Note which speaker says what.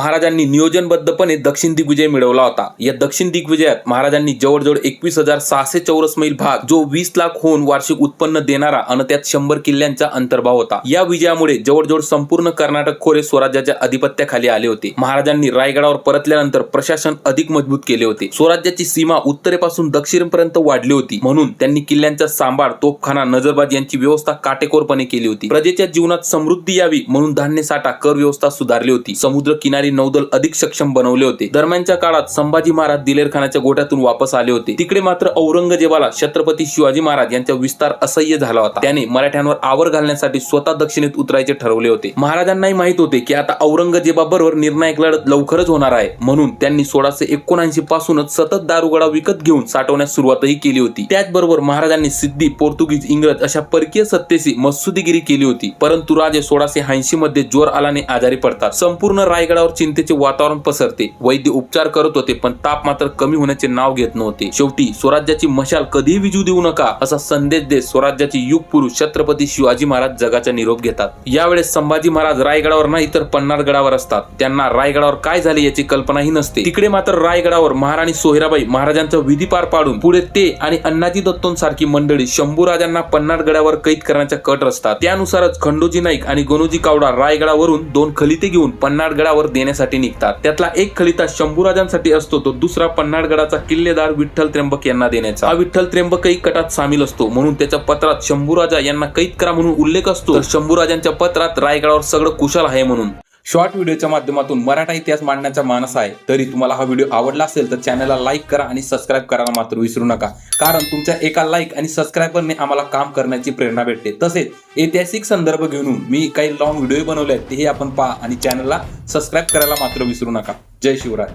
Speaker 1: महाराजांनी नियोजनबद्धपणे दक्षिण दिग्विजय मिळवला होता. या दक्षिण दिग्विजयात महाराजांनी जवळजवळ एकवीस हजार सहाशे चौरस मैल भाग जो वीस लाख होऊन वार्षिक उत्पन्न देणारा आणि त्यात शंभर किल्ल्यांचा अंतर्भाव होता. या विजयामुळे जवळजवळ संपूर्ण कर्नाटक खोरे स्वराज्याच्या अधिपत्याखाली आले होते. महाराजांनी रायगडावर परतल्यानंतर प्रशासन अधिक मजबूत केले होते. स्वराज्याची सीमा उत्तरेपासून दक्षिणपर्यंत वाढली होती. म्हणून त्यांनी किल्ल्यांचा सांभाळ तोफखाना नजरबाज यांची व्यवस्था काटेकोरपणे केली होती. प्रजेच्या जीवनात समृद्धी यावी म्हणून धान्य साठा कर व्यवस्था सुधारली होती. समुद्र किनारी नौदल अधिक सक्षम बनवले होते. दरम्यानच्या काळात संभाजी महाराज दिलेर खानाच्या गोठ्यातून वापस आले होते. तिकडे मात्र औरंगजेबाला छत्रपती शिवाजी महाराज यांचा विस्तार असह्य झाला होता. त्याने मराठ्यांवर आवर घालण्यासाठी स्वतः दक्षिणेत उतरायचे ठरवले होते. महाराजांनाही माहीत होते की आता औरंगजेबाबरोबर निर्णायक लढत लवकरच होणार आहे. म्हणून त्यांनी सोळाशे एकोणऐंशी पासूनच सतत दारुगडा विकत घेऊन साठवण्यास सुरुवातही केली होती. त्याचबरोबर महाराजांनी सिद्धी पोर्तुगीज इंग्रज अशा परकीय सत्तेशी मत्सुदीगिरी केली होती. परंतु राजे सोळाशे ऐंशी मध्ये जोर आलाने आजारी पडतात. संपूर्ण रायगडावर चिंतेचे वातावरण पसरते. वैद्य उपचार करत होते पण ताप मात्र कमी होण्याचे नाव घेत नव्हते. शेवटी स्वराज्याची मशाल कधीही विजू देऊ नका असा संदेश देत स्वराज्याचे युग पुरुष छत्रपती शिवाजी महाराज जगाचा निरोप घेतात. यावेळेस संभाजी महाराज रायगडावर नाही तर पन्नारगडावर असतात. त्यांना रायगडावर काय झाले याची कल्पनाही नसते. तिकडे मात्र रायगडावर महाराणी सोहिराबाई महाराजांचा विधी पार पाडून पुढे ते आणि अण्णाजी दत्तोंसारखी मंडळी शंभूराजांना पन्नारगडावर कैद करण्याच्या कट रचतात. त्यानुसारच खंडोजी नाईक आणि गणोजी कावडा रायगडावरून दोन खलिते घेऊन पन्नारगडावर देण्यासाठी निघतात. त्यातला एक खलिता शंभूराजांसाठी असतो तो दुसरा पन्हाळगडाचा किल्लेदार विठ्ठल त्र्यंबक यांना देण्याचा. हा विठ्ठल त्र्यंबकही कटात सामील असतो म्हणून त्याच्या पत्रात शंभूराजा यांना कैद करा म्हणून उल्लेख असतो. तर शंभूराजांच्या पत्रात रायगडावर सगळं कुशल आहे म्हणून. शॉर्ट व्हिडिओच्या माध्यमातून मराठा इतिहास मांडण्याचा मानस आहे. तरी तुम्हाला हा व्हिडिओ आवडला असेल तर चॅनलला लाईक करा आणि सबस्क्राईब करायला मात्र विसरू नका. कारण तुमच्या एका लाईक आणि सबस्क्राईबरने आम्हाला काम करण्याची प्रेरणा भेटते. तसेच ऐतिहासिक संदर्भ घेऊन मी काही लॉंग व्हिडिओ बनवले आहेत तेही आपण पहा आणि चॅनलला सबस्क्राईब करायला मात्र विसरू नका. जय शिवराय.